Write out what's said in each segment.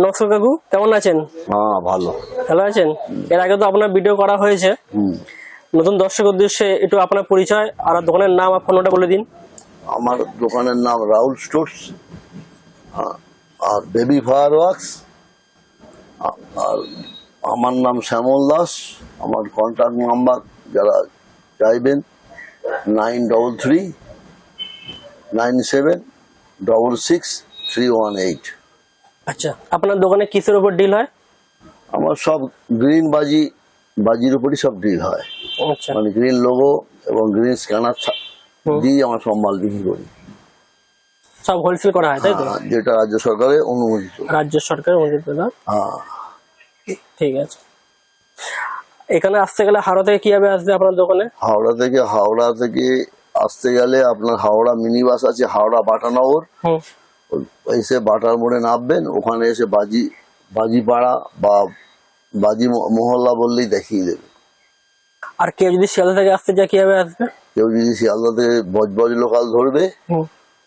নমস্কার কাকু কেমন আছেন? হ্যাঁ ভালো। ভালো আছেন? এর আগে তো আপনার ভিডিও করা হয়েছে। নতুন দর্শক উদ্দেশ্যে একটু আপনার পরিচয় আর দোকানের নাম আর ফোনটা বলে দিন। আমার দোকানের নাম রাহুল স্টোর্স আর বেবি ফায়ার ওয়ার্কস আর আমার নাম শ্যামল দাস আমার কন্ট্যাক্ট নাম্বার যারা চাইবেন nine double three nine seven double six three one eight আচ্ছা আপনার দোকানে কিসের উপর ডিল হয়? আমার সব গ্রিন বাজি বাজির উপরই সব ডিল হয়। আচ্ছা। মানে গ্রিন লোগো এবং গ্রিন স্ক্যানার দিয়ে আমার সব মাল বিক্রি করি। সব হোলসেল করা হয় তাই তো? হ্যাঁ, যেটা রাজ্য সরকারের অনুমোদিত। রাজ্য সরকারের অনুমোদিত না? হ্যাঁ। ঠিক আছে। এখানে আসতে গেলে হাওড়া থেকে কীভাবে আসবে আপনার দোকানে? হাওড়া থেকে হাওড়া থেকে আসতে গেলে আপনার হাওড়া মিনি বাস আছে হাওড়া বাটানগর। এসে বাটার মোড়ে নামবেন ওখানে এসে বাজি বাজিপাড়া বা বাজি মহল্লা বললেই দেখিয়ে দেবে। আর কেউ যদি শিয়ালদা থেকে আসতে চায় কীভাবে আসবে? কেউ যদি শিয়ালদা থেকে বজবজ লোকাল ধরবে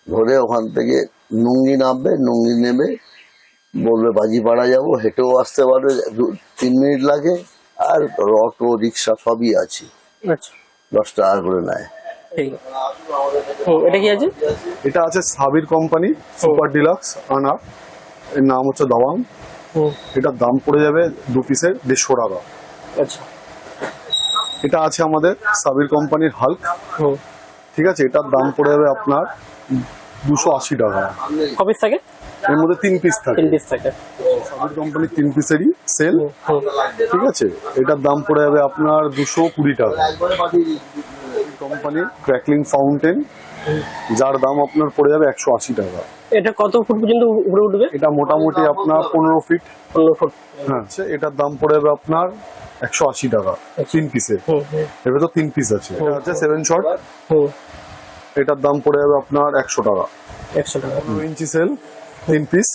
ধরে ওখান থেকে নুঙ্গি নামবে নুঙ্গি নেবে বলবে বাজিপাড়া যাব। হেঁটেও আসতে পারবে দু- তিন মিনিট লাগে আর অটো রিক্সা সবই আছে। আচ্ছা। দশ টাকা করে নেয়। ঠিক এটা কি আছে? এটা আছে সাবির কোম্পানি সুপার ডিলাক্স আনার। এর নাম হচ্ছে হুম এটার দাম পড়ে যাবে দু পিসের দেড়শো টাকা। আচ্ছা। এটা আছে আমাদের সাবির কোম্পানির হাল্ক। ঠিক আছে এটার দাম পড়ে যাবে আপনার দুশো আশি টাকা। কপিস থাকে? এর মধ্যে তিন পিস থাকে। তিন পিস থাকে। সাবির কোম্পানির তিন পিসেরই সেল ঠিক আছে এটার দাম পড়ে যাবে আপনার দুশো কুড়ি টাকা। কোম্পানির ক্র্যাকলিং ফাউন্টেন যার দাম আপনার পড়ে যাবে একশো আশি টাকা। এটা কত ফুট পর্যন্ত উপরে উঠবে? এটা মোটামুটি আপনার পনেরো ফিট পনেরো ফুট। হ্যাঁ এটার দাম পড়ে যাবে আপনার একশো আশি টাকা তিন হুম এর ভেতর তিন পিস আছে। হচ্ছে সেভেন শর্ট এটার দাম পড়ে যাবে আপনার একশো টাকা। একশো টাকা। দু ইঞ্চি সেল তিন পিস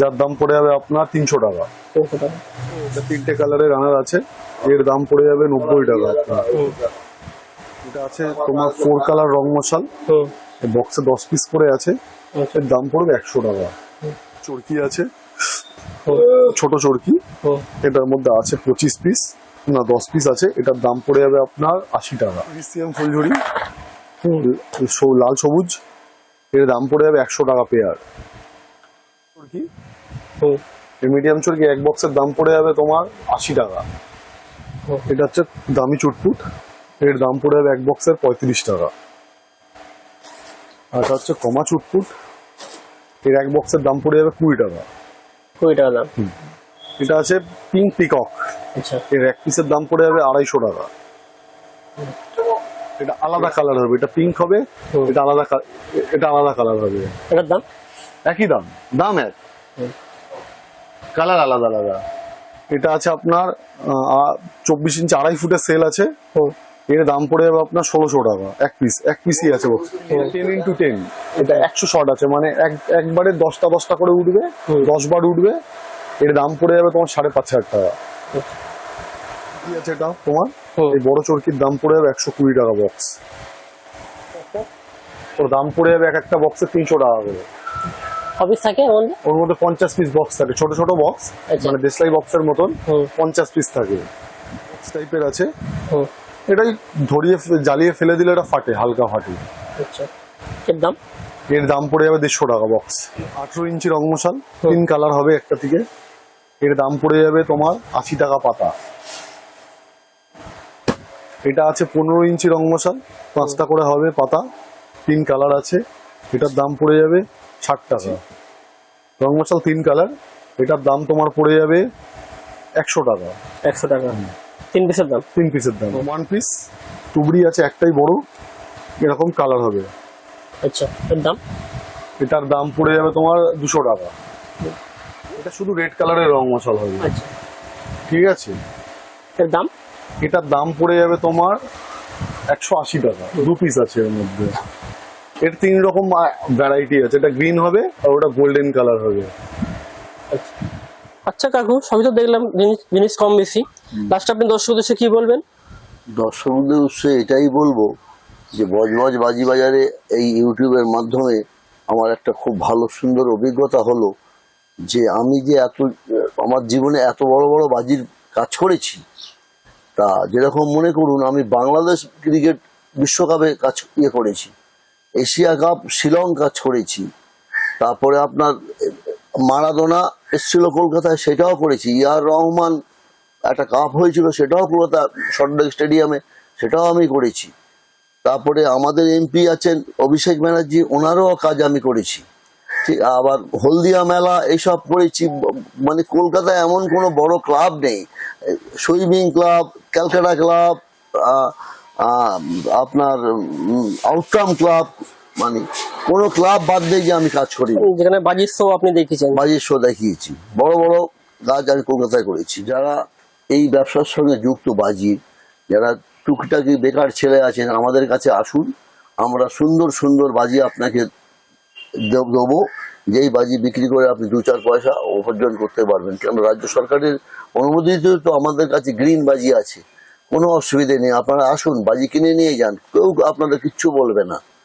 যার দাম পড়ে যাবে আপনার তিনশো টাকা। তিনটে কালারের রানার আছে। এর দাম পড়ে যাবে নব্বই টাকা। আপনার এটা আছে তোমার ফোর কালার রং মশাল। বক্সে দশ পিস করে আছে। আচ্ছা। এর দাম পড়বে একশো টাকা। চরকি আছে। ছোট চরকি। এটার মধ্যে আছে পঁচিশ পিস না দশ পিস আছে। এটার দাম পড়ে যাবে আপনার আশি টাকা। সিএম ফুলঝুরি। লাল সবুজ। এর দাম পড়ে যাবে একশো টাকা পেয়ার চরকি? মিডিয়াম চরকি এক বক্সের দাম পড়ে যাবে তোমার আশি টাকা। এটা হচ্ছে দামি চুটপুট। এর দাম পড়ে যাবে এক বক্সের পঁয়ত্রিশ টাকা। আর এটা হচ্ছে কমা চুটপুট এর এক বক্সের দাম পড়ে যাবে কুড়ি টাকা। কুড়ি টাকা দাম। এটা আছে পিঙ্ক পিকক আচ্ছা। এর এক পিসের দাম পড়ে যাবে আড়াইশো টাকা। এটা আলাদা কালার হবে। এটা পিঙ্ক হবে। এটা আলাদা এটা আলাদা কালার হবে। এটার দাম? একই দাম। দাম এক। কালার আলাদা আলাদা। এটা আছে আপনার চব্বিশ ইঞ্চি আড়াই ফুটের সেল আছে। এর দাম পড়ে যাবে আপনার ষোলোশো টাকা এক পিস এক পিসই আছে টেন ইন্টু টেন এটা একশো শট আছে মানে এক একবারে দশটা দশটা করে উঠবে দশ বার উঠবে এর দাম পড়ে যাবে তোমার সাড়ে পাঁচ হাজার টাকা। কি আছে এটা তোমার? এই বড় চরকির দাম পড়ে যাবে একশো কুড়ি টাকা বক্স ওর দাম পড়ে যাবে এক একটা বক্সে তিনশো টাকা করে। থাকে ওর মধ্যে পঞ্চাশ পিস বক্স থাকে ছোট ছোট বক্স আচ্ছা। মানে দেশলাই বক্সের মতন পঞ্চাশ পিস থাকে। টাইপের আছে। এটাই ধরিয়ে জ্বালিয়ে ফেলে দিলে এটা ফাটে হালকা ফাটে। আচ্ছা। এর দাম? এর দাম পড়ে যাবে দেড়শো টাকা বক্স আঠেরো ইঞ্চি রং মশাল তিন কালার হবে একটা থেকে এর দাম পড়ে যাবে তোমার আশি টাকা পাতা। এটা আছে পনেরো ইঞ্চি রং মশাল পাঁচটা করে হবে পাতা তিন কালার আছে। এটার দাম পড়ে যাবে ষাট টাকা। রং মশাল তিন কালার এটার দাম তোমার পড়ে যাবে একশো টাকা। একশো টাকা। তিন পিসের দাম। তিন পিসের দাম। ওয়ান পিস টুবড়ি আছে একটাই বড় এরকম কালার হবে। আচ্ছা এর দাম? এটার দাম পড়ে যাবে তোমার দুশো টাকা। এটা শুধু রেড কালারের রং মশাল হবে। আচ্ছা। ঠিক আছে? এর দাম? এটার দাম পড়ে যাবে তোমার একশো আশি টাকা। দু পিস আছে এর মধ্যে। এর তিন রকম ভ্যারাইটি আছে। এটা গ্রিন হবে আর ওটা গোল্ডেন কালার হবে। আচ্ছা। কাকু সবই তো দেখলাম জিনিস জিনিস কম বেশি। লাস্ট আপনি দর্শক উদ্দেশ্যে কি বলবেন? দর্শকদের উৎসে এটাই বলব যে বজবজ বাজি বাজারে এই ইউটিউবের মাধ্যমে আমার একটা খুব ভালো সুন্দর অভিজ্ঞতা হলো যে আমি যে এত আমার জীবনে এত বড় বড় বাজির কাজ করেছি তা যেরকম মনে করুন আমি বাংলাদেশ ক্রিকেট বিশ্বকাপে কাজ ইয়ে করেছি এশিয়া কাপ শিলং কাজ করেছি তারপরে আপনার মারাদোনা এসেছিল কলকাতায়, সেটাও করেছি ইয়ার রহমান একটা কাপ হয়েছিল, সেটাও কলকাতা সল্টলেক স্টেডিয়ামে সেটাও আমি করেছি। তারপরে আমাদের এমপি আছেন অভিষেক ব্যানার্জি, ওনারও কাজ আমি করেছি। ঠিক আবার হলদিয়া মেলা এইসব করেছি মানে কলকাতায় এমন কোনো বড় ক্লাব নেই। সুইমিং ক্লাব, ক্যালকাটা ক্লাব আপনার আউটকাম ক্লাব মানে কোনো ক্লাব বাদ দিয়ে গিয়ে আমি কাজ করি যেখানে বাজির শো আপনি দেখিয়েছেন। বাজির শো দেখিয়েছি। বড় বড় কাজ আমি কলকাতায় করেছি। যারা এই ব্যবসার সঙ্গে যুক্ত বাজি যারা টুকটাকি বেকার ছেলে আছেন আমাদের কাছে আসুন। আমরা সুন্দর সুন্দর বাজি আপনাকে দেব- দেবো। যেই বাজি বিক্রি করে আপনি দু চার পয়সা উপার্জন করতে পারবেন। কেন রাজ্য সরকারের অনুমোদিত তো আমাদের কাছে গ্রিন বাজি আছে। কোনো অসুবিধে নেই। আপনারা আসুন বাজি কিনে নিয়ে যান। কেউ আপনাদের কিচ্ছু বলবে না।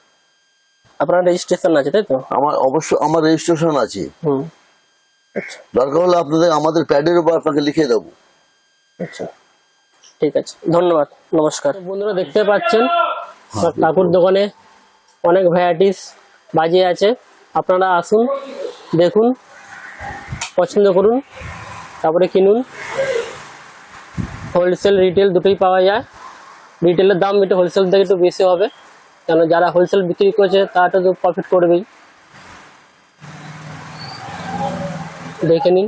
আপনার রেজিস্ট্রেশন আছে তাই তো? আমার অবশ্য আমার রেজিস্ট্রেশন আছে। হুম। দরকার হলে আপনাদের আমাদের প্যাডের উপর আপনাকে লিখে দেবো। আচ্ছা। ঠিক আছে। ধন্যবাদ। নমস্কার। বন্ধুরা দেখতে পাচ্ছেন? আমার কাকুর দোকানে অনেক ভ্যারাইটিস বাজি আছে। আপনারা আসুন দেখুন পছন্দ করুন তারপরে কিনুন। হোলসেল রিটেল দুটোই পাওয়া যায়। রিটেলের দাম একটু হোলসেল থেকে একটু বেশি হবে। কেন যারা হোলসেল বিক্রি করছে তারা তো প্রফিট করবেই। দেখে নিন।